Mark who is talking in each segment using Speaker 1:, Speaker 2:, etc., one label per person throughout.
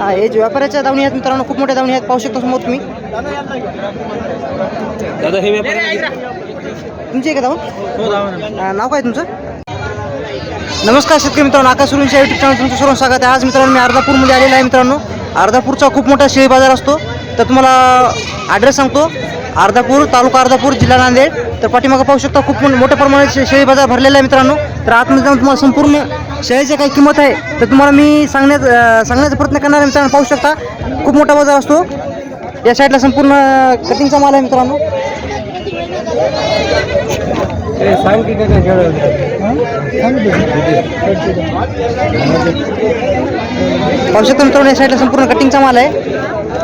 Speaker 1: हा हे जे व्यापाऱ्याच्या दावणी आहेत मित्रांनो खूप मोठ्या दावणी आहेत पाहू शकता समोर तुम्ही.
Speaker 2: दादा हे व्यापारी
Speaker 1: तुमची आहे का दावण हा, नाव काय तुमचं? नमस्कार शेतकरी मित्रांनो आकाश सुरूंच्या युट्यूब चॅनल तुमचं सर्व स्वागत आहे. आज मित्रांनो मी अर्धापूरमध्ये आलेला आहे मित्रांनो. अर्धापूरचा खूप मोठा शेळी बाजार असतो. तर तुम्हाला ॲड्रेस सांगतो. अर्धापूर तालुका अर्धापूर जिल्हा नांदेड. तर पाठीमागं पाहू शकता खूप मोठ- मोठ्या प्रमाणात शेळी बाजार भरलेला आहे मित्रांनो. तर आतमध्ये जाऊन तुम्हाला संपूर्ण शेळीची काय किंमत आहे तर तुम्हाला मी सांगण्यात अं, सांगण्याचा प्रयत्न करणार आहे मित्रांनो पाहू शकता. खूप मोठा बाजार असतो. या साईडला संपूर्ण कटिंगचा माल आहे मित्रांनो. पाहू शकता मित्रांनो या साईडला संपूर्ण कटिंगचा माल आहे.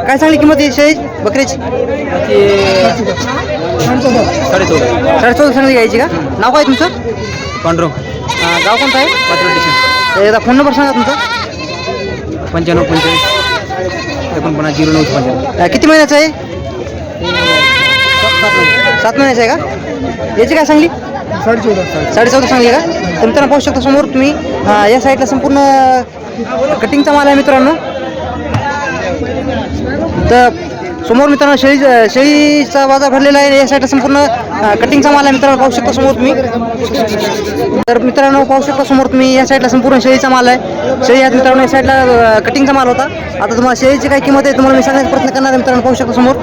Speaker 1: काय चांगली किंमत आहे शेळी बकरीची?
Speaker 2: साडे चौदा
Speaker 1: साडे चौदा सांगली घ्यायची का? नाव काय तुमचं?
Speaker 2: पांडुरंग.
Speaker 1: गाव कोणतं आहे?
Speaker 2: पाचवड स्टेशन
Speaker 1: एकदा फोन नंबर सांगा तुमचा.
Speaker 2: पंच्याण्णव पंचेचाळीस एकोणपन्नास झिरो नऊ पंच्याण्णव.
Speaker 1: किती महिन्याचं आहे? सात महिन्याचं आहे का? याची काय सांगली?
Speaker 2: साडे चौदा.
Speaker 1: साडे चौदा सांगली का? तर मित्रांनो पाहू शकता समोर तुम्ही. या साईडला संपूर्ण कटिंगचा माल आहे मित्रांनो. तर समोर मित्रांनो शेळी शेळीचा बाजार भरलेला आहे. या साईडला संपूर्ण कटिंगचा माल आहे मित्रांनो. पाहू शकता समोर तुम्ही. तर मित्रांनो पाहू शकता समोर तुम्ही. या साईडला संपूर्ण शेळीचा माल आहे. शेळी आहेत मित्रांनो या साईडला कटिंगचा माल होता. आता तुम्हाला शेळीची काय किंमत आहे तुम्हाला मी सांगण्याचा प्रयत्न करणार आहे मित्रांनो. पाहू शकता समोर.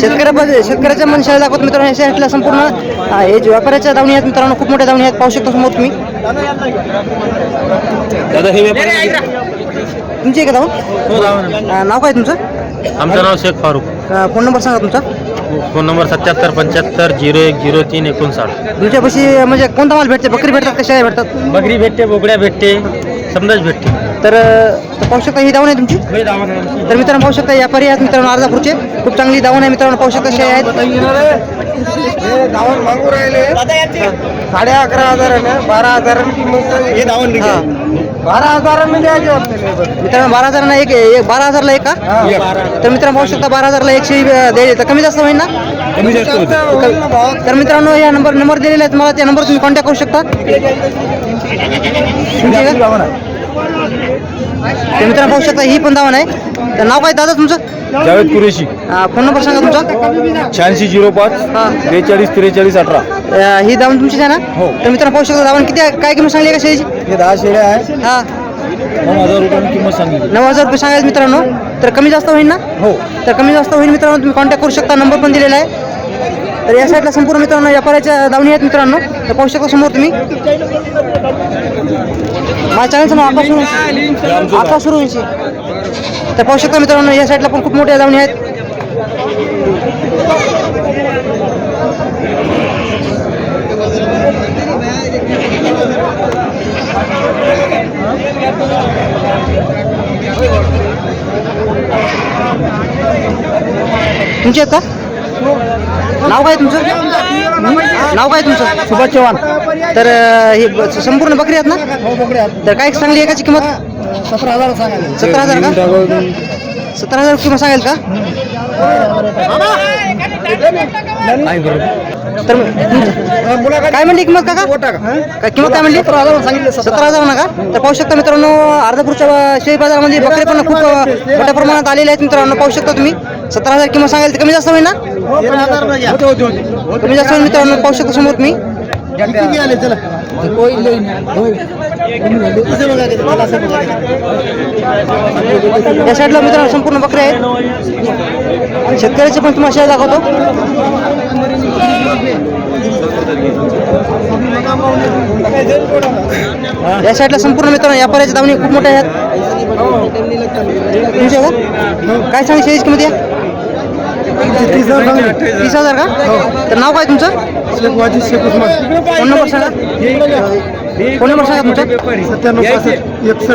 Speaker 1: शेतकऱ्या शेतकऱ्याच्या मन शेळी दाखवत मित्रांनो या साईडला संपूर्ण हे व्यापाऱ्याच्या दावणी आहेत मित्रांनो खूप मोठ्या दावणी आहेत. पाहू शकता समोर तुम्ही.
Speaker 2: दादा हे व्यापारी
Speaker 1: तुमची आहे का
Speaker 2: हो
Speaker 1: नाव काय तुमचं?
Speaker 2: आमचं नाव शेख फारूक
Speaker 1: अं, फोन नंबर सांगा तुमचा.
Speaker 2: फोन नंबर सत्याहत्तर पंच्याहत्तर झिरो एक झिरो तीन एकोणसाठ.
Speaker 1: तुमच्यापाशी म्हणजे कोणता माल भेटते? बकरी भेटतात का शेळ्या भेटतात?
Speaker 2: बकरी भेटते बोकड्या भेटते समजाच भेटते.
Speaker 1: तर तर पाहू शकता ही दावण आहे तुमची. तर मित्रांनो पाहू शकता व्यापारी आहेत मित्रांनो अर्धापूरचे. खूप चांगली दावण आहे मित्रांनो पाहू शकता आहेत.
Speaker 3: मागू राहिले. साडे अकरा हजाराने बारा किंमत हे धावून
Speaker 1: हा.
Speaker 3: बारा हजारांनी द्यायचे आपल्याला
Speaker 1: मित्रांनो बारा हजारांना एक एक बारा हजारला एक का तर मित्रांनो पाहू शकता बारा हजारला एक शेळी अं, द्यायची तर कमी जास्त होईल ना?
Speaker 2: कमी जास्त होते.
Speaker 1: तर मित्रांनो या नंबर नंबर दिलेला आहे. तुम्हाला त्या नंबर तुम्ही कॉन्टॅक्ट करू शकता? तर मित्रांनो पाहू शकता ही पण दावण आहे. तर नाव काय दादा तुमचं?
Speaker 2: जावेद कुरेशी.
Speaker 1: अं, फोन नंबर सांगा तुमचा.
Speaker 2: शहाऐंशी झिरो पाच
Speaker 1: हा.
Speaker 2: त्रेचाळीस त्रेचाळीस अठरा.
Speaker 1: अं, ही दावण तुमचीच आहे ना?
Speaker 2: हो.
Speaker 1: तर मित्रांनो पाहू शकता दावण किती आहे? काय किंमत सांगली का शेळीची?
Speaker 2: हे दहा शेळ्या आहे
Speaker 1: हा.
Speaker 2: नऊ हजार रुपयांनी किंमत सांगितली.
Speaker 1: नऊ हजार रुपये सांगायचं मित्रांनो. तर कमी जास्त होईल ना?
Speaker 2: हो.
Speaker 1: तर कमी जास्त होईल मित्रांनो तुम्ही कॉन्टॅक्ट करू शकता. नंबर पण दिलेला आहे. तर या साईडला संपूर्ण मित्रांनो व्यापाऱ्याच्या दावणी आहेत मित्रांनो. तर पाहू शकता समोर तुम्ही. माझ्या चॅनलचं नाव आकाश सुरू आकाश सुरू तर पाहू शकता मित्रांनो या साईडला पण खूप मोठ्या जाऊन आहेत. तुमचे आहेत का? नाव काय तुमचं? नाव काय तुमचं? सुभाष चव्हाण. तर हे संपूर्ण बकरी आहेत ना? तर काय सांगली एकाची किंमत?
Speaker 3: सतरा हजार
Speaker 1: सतरा हजार का? सतरा हजार किंमत सांगेल का? तर काय म्हणली किंमत काय किंमत काय म्हणली? सतरा हजार सांगितलं सतरा. हजार ना का? तर पाहू शकता मित्रांनो अर्धापूरच्या शेळी बाजारामध्ये बकरे पण खूप मोठ्या प्रमाणात आलेले आहेत मित्रांनो. पाहू शकता तुम्ही. सतरा हजार किंमत सांगाल तर कमी जास्त होईल ना? कमी जास्त होईल मित्रांनो पाहू शकता समोर तुम्ही. या साईडला मित्रांनो संपूर्ण बकरे आहेत. शेतकऱ्याचे पण तुम्हाला शेअर दाखवतो. या साईडला संपूर्ण मित्रांनो व्यापाऱ्याच्या दावणी खूप मोठ्या आहेत. तुमच्या का काय शेळीची किंमत या? तीस हजार का? तर नाव काय तुमचं? फोन नंबर सांगा. फोन नंबर सांगा तुमचा.
Speaker 3: सत्त्याण्णव पासष्ट एकसष्ट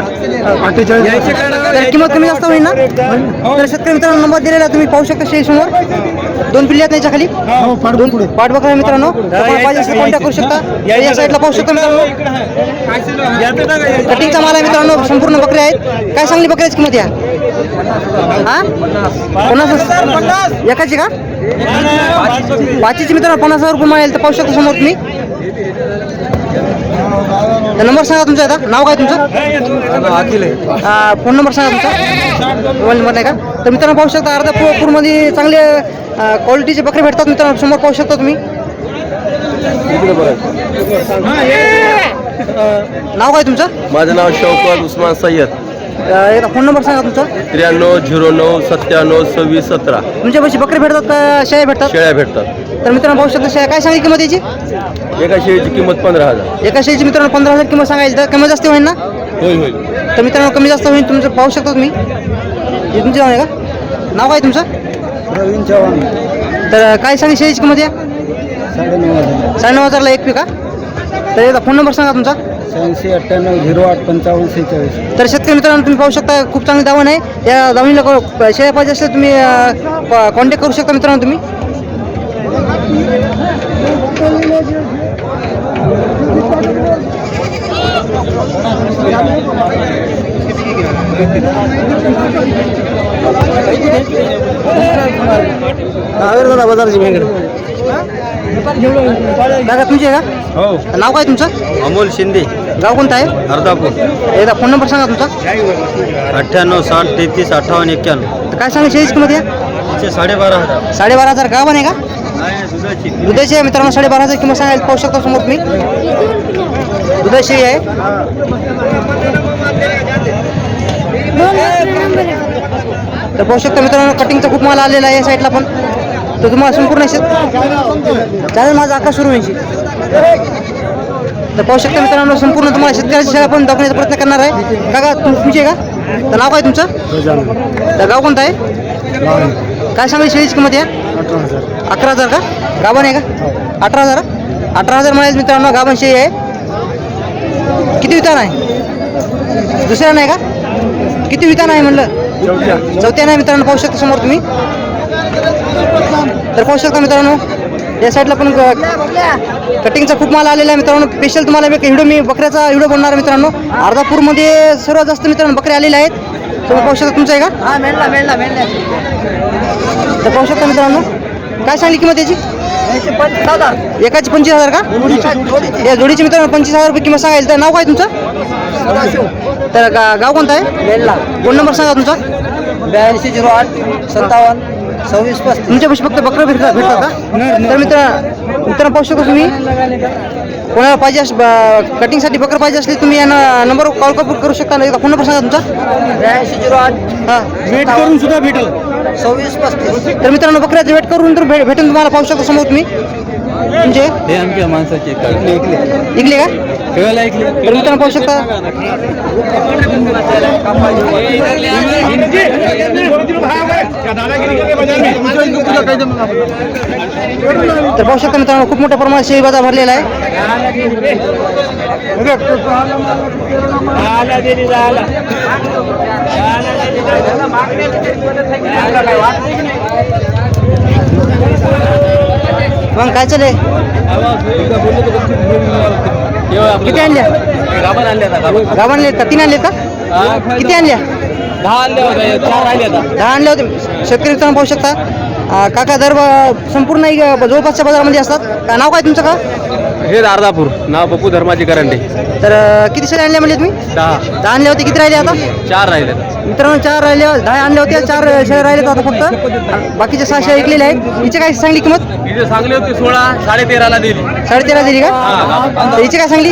Speaker 3: अठ्ठेचाळीस.
Speaker 1: तर किंमत कमी जास्त होईल ना? तर शेतकरी मित्रांनो नंबर दिलेला. तुम्ही पाहू शकता शेळी समोर दोन पिल्ली आहेत याच्याखाली?
Speaker 3: हो पुढे.
Speaker 1: पाठ बघा मित्रांनो. पाहिजे असेल कॉन्टॅक्ट करू शकता. या साईडला पाहू शकता मित्रांनो. कटिंगचा माल आहे मित्रांनो संपूर्ण बकरी आहेत. काय सांगली बकऱ्याची किंमत या? हा? पन्नास एकाची का? पाचीची मित्रांनो पन्नास हजार रुपये मिळेल तर पाहू शकता समोर तुम्ही. नंबर सांगा तुमचा आता. नाव काय तुमचं? फोन नंबर सांगा तुमचा. मोबाईल नंबर नाही का? तर मित्रांनो पाहू शकता अर्धा पूरमध्ये चांगले क्वालिटीचे बकरे भेटतात मित्रांनो. समोर पाहू शकता तुम्ही. नाव काय तुमचं?
Speaker 3: माझं नाव शौकत उस्मान सय्यद.
Speaker 1: एकदा फोन नंबर सांगा तुमचा.
Speaker 3: त्र्याण्णव झिरो नऊ सत्त्याण्णव सव्वीस सतरा.
Speaker 1: तुमच्या पैसे बकरे भेटतात का शेळ्या भेटतात?
Speaker 3: शेळ्या भेटतात.
Speaker 1: तर मित्रांनो पाहू शकता शेळ्या काय सांगितली किंमत याची?
Speaker 3: एका शेळीची किंमत पंधरा हजार.
Speaker 1: एका शेळीची मित्रांनो पंधरा हजार किंमत सांगायची तर कमी जास्त होईल ना?
Speaker 3: होईल होईल
Speaker 1: तर मित्रांनो कमी जास्त होईल तुमचं पाहू शकता तुम्ही. हे तुमचे नाव आहे का? नाव काय तुमचं?
Speaker 3: प्रवीण चव्हाण.
Speaker 1: तर काय सांगितली शेळीची किंमत या?
Speaker 3: साडेनऊ हजार.
Speaker 1: साडेनऊ हजारला एक पिका तर एकदा फोन नंबर सांगा तुमचा.
Speaker 3: शहाऐंशी अठ्ठ्याण्णव झिरो आठ पंचावन्न सेहेचाळीस.
Speaker 1: तर शेतकरी मित्रांनो तुम्ही पाहू शकता खूप चांगली दावण आहे. या दावणीला को- शेळ्या पाहिजे असले तुम्ही कॉन्टॅक्ट करू शकता मित्रांनो तुम्ही.
Speaker 3: बाजारची भेंगड.
Speaker 1: दादा तुमची आहे का?
Speaker 3: हो.
Speaker 1: नाव काय तुमचं?
Speaker 3: अमोल शिंदे.
Speaker 1: गाव कोणतं आहे?
Speaker 3: अर्धापूर.
Speaker 1: एकदा फोन नंबर सांगा तुमचा.
Speaker 3: अठ्ठ्याण्णव साठ तेहतीस अठ्ठावन्न एक्क्याण्णव
Speaker 1: तर काय सांगा शेळीची किंमत या?
Speaker 3: तिचे साडेबारा हजार.
Speaker 1: साडेबारा हजार गाव आहे का?
Speaker 3: दुधाची.
Speaker 1: दुधाची आहे मित्रांनो साडेबारा हजार किंमत सांगायला पाहू शकता समोर तुम्ही. दुधाची आहे. तर पाहू शकता मित्रांनो कटिंगचा खूप माल आलेला आहे या साईडला पण. तर तुम्हाला संपूर्ण शेत चालेल माझा आकाश सुरू व्हायची तर पाहू शकता मित्रांनो संपूर्ण तुम्हाला शेतकऱ्याची सेवा पण दाखवण्याचा प्रयत्न करणार आहे. काका तुम तुमची आहे का? तर नाव काय तुमचं? तर गाव कोणतं आहे? काय सांगायची शेळीची किंमत आहे अकरा हजार का? गाभण आहे का? अठरा हजार? अठरा हजार म्हणायचं मित्रांनो गाभण शेळी आहे. किती वितान आहे? दुसऱ्या नाही का? किती वितान आहे म्हणलं?
Speaker 3: चौथ्या.
Speaker 1: चौथ्या नाही मित्रांनो पाहू शकता समोर तुम्ही. तर पाहू शकता मित्रांनो या साईडला पण कटिंगचा खूप माल आलेला आहे मित्रांनो. स्पेशल तुम्हाला एक व्हिडिओ मी बकऱ्याचा व्हिडिओ बनणार आहे मित्रांनो. अर्धापूरमध्ये सर्वात जास्त मित्रांनो बकरे आलेले आहेत. तुम्ही पाहू शकता तुमचं आहे का? तर पाहू शकता मित्रांनो. काय सांगली किंमत याची? एकाची पंचवीस हजार का? या जोडीची मित्रांनो पंचवीस हजार रुपये किंमत सांगायला तर नाव काय तुमचं? तर गाव कोणतं आहे? फोन नंबर सांगा तुमचा.
Speaker 3: ब्याऐंशी झिरो आठ सत्तावन्न. सव्वीस पस्तीस.
Speaker 1: तुमच्या पैसे फक्त बकरं भेटतात भेटतात का तर मित्र मित्रांनो पाहू शकता तुम्ही? कोणाला पाहिजे अस ब- कटिंगसाठी बकर पाहिजे असली तुम्ही या न- नंबरवर कॉल करू करू शकता एकदा फोन नंबर सांगा तुमचा.
Speaker 3: ब्याऐंशी झिरो आठ.
Speaker 1: हां.
Speaker 3: वेट करून सुद्धा भेटल. सव्वीस पस्तीस.
Speaker 1: तर मित्रांनो बकऱ्याचं वेट करून तर भे भेटून तुम्हाला पाहू शकता समोर तुम्ही. तुमचे?
Speaker 3: हे आमच्या माणसाचे
Speaker 1: इकले का?
Speaker 3: ऐकले
Speaker 1: तर मित्रांनो पाहू शकता. तर पाहू शकता मित्रांनो खूप मोठ्या प्रमाणात शेळी बाजार भरलेला आहे. मग काय चाललंय? किती आणल्या?
Speaker 3: गाबन आणल्या
Speaker 1: गाबन आणले का तीन आणले का? किती आणल्या?
Speaker 3: दहा आणले होते चार
Speaker 1: दहा आणले होते शेतकरी मित्रांनो पाहू शकता. काका दर संपूर्ण एक जवळपासच्या बाजारामध्ये असतात. नाव काय तुमचं का
Speaker 3: हे अर्धापूर नाव पप्पू धर्माची करंडे.
Speaker 1: तर अं, किती शेळ्या आणल्या म्हणजे तुम्ही?
Speaker 3: दहा.
Speaker 1: दहा आणले होते किती राहिले आता?
Speaker 3: चार राहिले
Speaker 1: मित्रांनो चार राहिले दहा आणले होते चार शेळ्या राहिले आता फक्त. बाकीचे सहा शेळ्या ऐकलेले आहेत. हिचे काय सांगली किंमत?
Speaker 3: इथे सांगली होती सोळा साडे तेराला दिली.
Speaker 1: साडेतेरा दिली का? तर हिची काय सांगली?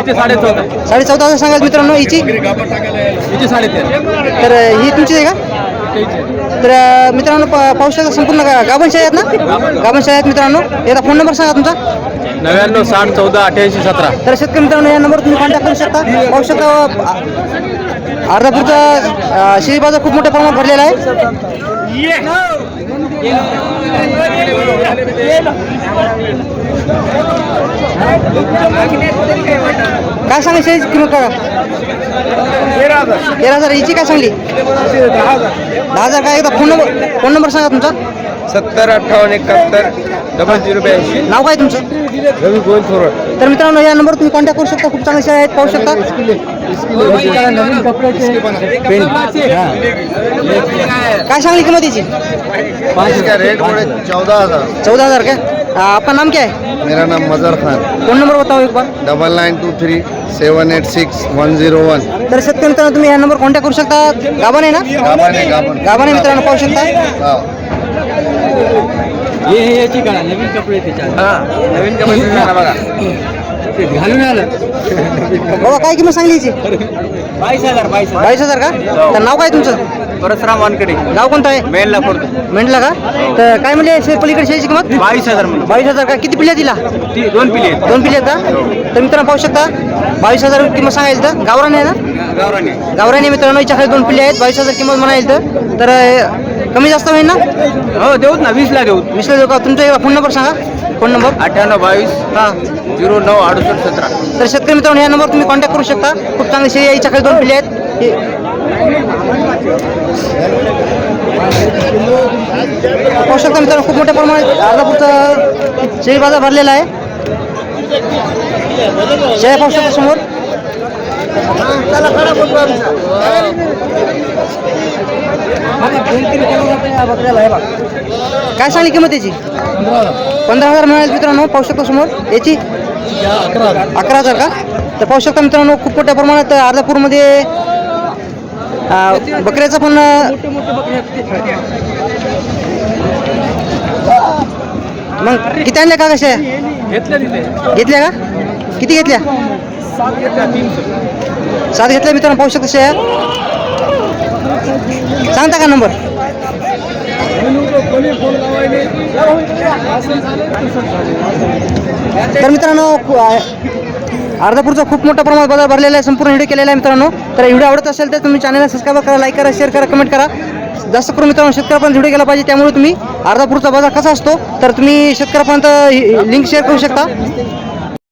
Speaker 3: इथे साडे चौदा
Speaker 1: साडे चौदा सांगाल मित्रांनो हिची?
Speaker 3: इथे साडे तेरा
Speaker 1: तर अं, ही तुमची आहे का? तर मित्रांनो पाहू शकता संपूर्ण गा- गाभण शाळा आहेत ना? गाभण शाळा आहेत मित्रांनो. याचा फोन नंबर सांगा तुमचा.
Speaker 3: नव्याण्णव साठ चौदा अठ्याऐंशी सतरा.
Speaker 1: तर शेतकरी मित्रांनो या नंबरवर तुम्ही कॉन्टॅक्ट करू शकता. पाहू शकता अर्धापूरचा अ, बाजार खूप मोठ्या प्रमाणात भरलेला आहे. काय सांगली शेळीची किंमत का? तेरा हजार. याची काय सांगली? दहा हजार काय? एकदा फोन नंबर फोन नंबर सांगा तुमचा.
Speaker 3: सत्तर अठ्ठावन्न एकाहत्तर डबल झिरो ब्याऐंशी.
Speaker 1: नाव काय तुमचं?
Speaker 3: रवी गोविंद थोरट
Speaker 1: तर मित्रांनो या नंबरवर तुम्ही कॉन्टॅक्ट करू शकता. खूप चांगल्या शेळ्या आहेत पाहू शकता. काय सांगली किंमत याची?
Speaker 3: रेट चौदा हजार.
Speaker 1: चौदा हजार काय आपका नाम क्या? है
Speaker 3: मेरा नाम मजर खान.
Speaker 1: फोन नंबर बताओ एक बार.
Speaker 3: Double nine two three seven eight six one zero one.
Speaker 1: तर शेतकरी मित्रांनो तुम्ही या नंबर कॉन्टॅक्ट करू शकता. गाभण आहे ना?
Speaker 3: गाभाने गाभण.
Speaker 1: गाभण आहे मित्रांनो पाहू शकता.
Speaker 3: हा.
Speaker 2: नवीन कपडे बघा.
Speaker 3: घालून आलं.
Speaker 1: बाबा काय किंमत सांगली याची?
Speaker 2: बावीस हजार बावीस
Speaker 1: बावीस हजार का? तर नाव काय तुमचं?
Speaker 2: परशुराम वानकडे
Speaker 1: गाव कोणतं आहे?
Speaker 2: मेनला पडतो
Speaker 1: मेंढला का? तर काय म्हणले शे पलीकडे शेळीची किंमत?
Speaker 2: बावीस हजार म्हणून
Speaker 1: बावीस हजार का? किती पिल्ल्या दिला
Speaker 2: ती दोन पिले आहेत.
Speaker 1: दोन पिल्ले आहेत का? तर मित्रांनो पाहू शकता बावीस हजार किंमत सांगायचं तर गावरान आहे ना?
Speaker 2: गावराने
Speaker 1: गावराने मित्रांनो याच्या खाली दोन पिल्ले आहेत बावीस हजार किंमत म्हणायला तर तर अं, कमी जास्त होईल ना?
Speaker 2: हो देऊत ना वीसला देऊ
Speaker 1: वीसला देऊ का? तुमचा फोन नंबर सांगा. फोन नंबर
Speaker 2: अठ्ठ्याण्णव बावीस
Speaker 1: हां.
Speaker 2: झिरो नऊ अडुसष्ट सतरा.
Speaker 1: तर शेतकरी मित्रांनो या नंबर तुम्ही कॉन्टॅक्ट करू शकता. खूप चांगली आहे. याच्या खाली दोन पिल्ले आहेत. हे- पाहू शकता मित्रांनो खूप मोठ्या प्रमाणात अर्धापूरचा शेळी बाजार भरलेला आहे. शेळ्या पाहू शकता समोर. काय सांगली किंमत याची? पंधरा हजार मिळाली मित्रांनो पाहू शकतो समोर. याची? अकरा हजार का? तर पाहू शकता मित्रांनो खूप मोठ्या प्रमाणात अर्धापूरमध्ये बकऱ्याचं पण मग किती आणल्या का कशा? घेतल्या का? किती घेतल्या? सात घेतल्या मित्रांनो पाहू शकतो शेअर. सांगता का नंबर? तर मित्रांनो अर्धापूरचा खूप मोठा प्रमाणात बदल भरलेला आहे संपूर्ण व्हिडिओ केलेला आहे मित्रांनो. तर व्हिडिओ आवडत असेल तर तुम्ही चॅनलला सबस्क्राईब करा लाईक करा शेअर करा कमेंट करा. जास्त करून मित्रांनो शेतकऱ्यापर्यंत व्हिडिओ केला पाहिजे त्यामुळे तुम्ही अर्धापूरचा बाजार कसा असतो तर तुम्ही शेतकऱ्यापर्यंत लिंक शेअर करू शकता.